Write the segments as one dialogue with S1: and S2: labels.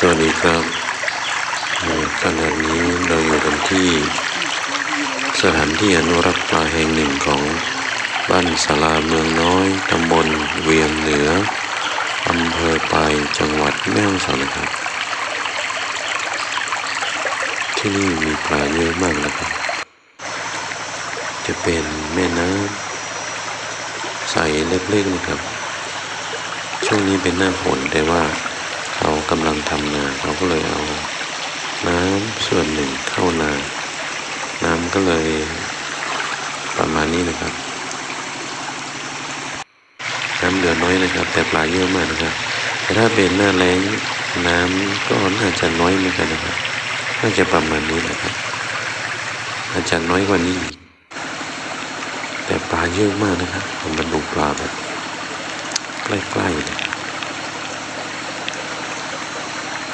S1: สวัสดีครับขณะนี้เราอยู่กันที่สถานที่อนุรักษ์ปลาแห่งหนึ่งของบ้านสาราเมืองน้อยตำบลเวียงเหนืออำเภอปายจังหวัดแม่ฮ่องสอนนะครับ ที่นี่มีปลาเยอะมากนะครับ จะเป็นแม่น้ำใสเล็กๆนะครับ ช่วงนี้เป็นหน้าฝนแต่ว่า กำลังทำนาเขาก็เลยเอาน้ำส่วนหนึ่งเข้านา น้ำก็เลยประมาณนี้นะครับ น้ำเหลือน้อยนะครับ แต่ปลาเยอะมากนะครับ แต่ถ้าเป็นหน้าแล้งน้ำก็น่าจะน้อยเหมือนกันนะครับน่าจะประมาณนี้นะครับ อาจจะน้อยกว่านี้ แต่ปลาเยอะมากนะครับผมมาดูปลาแบบใกล้ๆเลย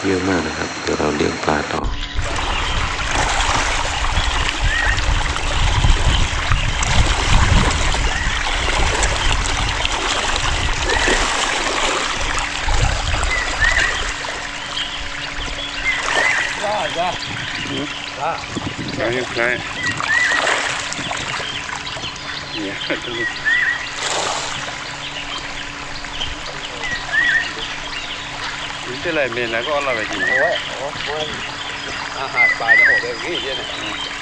S1: เยอะมากนะครับ เดี๋ยวเราเลี้ยงปลาต่อ
S2: Ja, heel klein. Ja, dat is... นี่เป็นไรเมนแล้วก็เอาเราไปกิน
S3: โอ้ยโอ้โหอาหารปลาจะโหดเลย ചില മീനൊക്കെ ഉള്ള വയ്ക്കുന്നത് Hãy subscribe cho kênh Ghiền Mì Gõ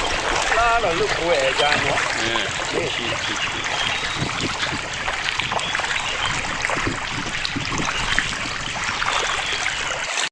S3: Để không
S2: bỏ lỡ những video hấp dẫn